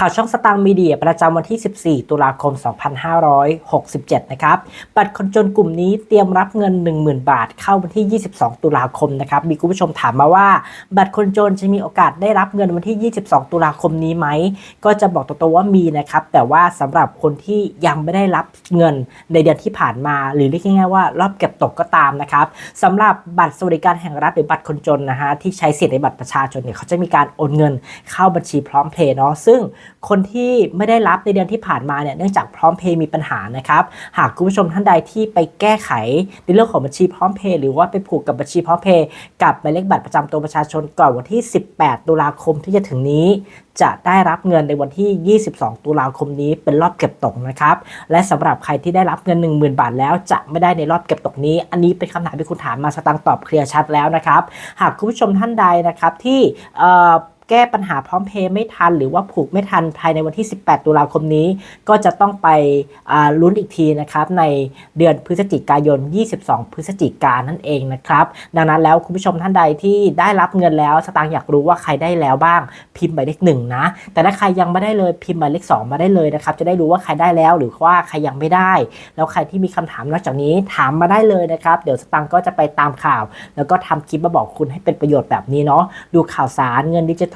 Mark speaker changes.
Speaker 1: ข่าวช่องสตางค์มีเดียประจำวันที่ 14 ตุลาคม 2567 นะครับ บัตรคนจนกลุ่มนี้เตรียมรับเงิน 10,000 บาท เข้าวันที่ 22 ตุลาคมนะครับ มีคุณผู้ชมถามมาว่า บัตรคนจนจะมีโอกาสได้รับเงินวันที่ 22 ตุลาคมนี้ไหม ก็จะบอกตรงๆว่ามีนะครับ แต่ว่าสำหรับคนที่ยังไม่ได้รับเงินในเดือนที่ผ่านมา หรือเรียกง่ายๆว่ารอบเก็บตกก็ตามนะครับสำหรับบัตรสวัสดิการแห่งรัฐหรือบัตรคนจนนะฮะที่ใช้สิทธิ์ในบัตรประชาชนเนี่ยเขาจะมีการโอนเงินเข้าบัญชีพร้อมเพย์เนาะซึ่งคนที่ไม่ได้รับในเดือนที่ผ่านมาเนี่ยเนื่องจากพร้อมเพย์มีปัญหานะครับ หากคุณผู้ชมท่านใดที่ไปแก้ไขในเรื่องของบัญชีพร้อมเพย์หรือว่าไปผูกกับบัญชีพร้อมเพย์กับหมายเลขบัตรประจำตัวประชาชนก่อนวันที่ 18 ตุลาคมที่จะถึงนี้ จะได้รับเงินในวันที่ 22 ตุลาคมนี้เป็นรอบเก็บตกนะครับ และสำหรับใครที่ได้รับเงิน 10,000 บาทแล้วจะไม่ได้ในรอบเก็บตกนี้ อันนี้เป็นคำถามที่คุณถามมาสตังตอบเคลียร์ชัดแล้วนะครับ หากคุณผู้ชมท่านใดนะครับที่ แก้ปัญหาพร้อมเพย์ไม่ทัน หรือว่าผูกไม่ทันภายในวันที่ 18 ตุลาคมนี้ ก็จะต้องไปลุ้นอีกทีนะครับในเดือนพฤศจิกายน 22 พฤศจิกายนนั่นเองนะครับ ดังนั้นแล้วคุณผู้ชมท่านใดที่ได้รับเงินแล้วสตางค์อยากรู้ว่าใครได้แล้วบ้างพิมพ์หมายเลขหนึ่งนะ แต่ถ้าใครยังไม่ได้เลยพิมพ์หมายเลขสองมาได้เลยนะครับจะได้รู้ว่าใครได้แล้วหรือว่าใครยังไม่ได้ แล้วใครที่มีคำถามนอกจากนี้ถามมาได้เลยนะครับเดี๋ยวสตังค์ก็จะไปตามข่าว แล้วก็ทำคลิปมาบอกคุณให้เป็นประโยชน์แบบนี้เนาะดูข่าวสารเงินดิจิทัล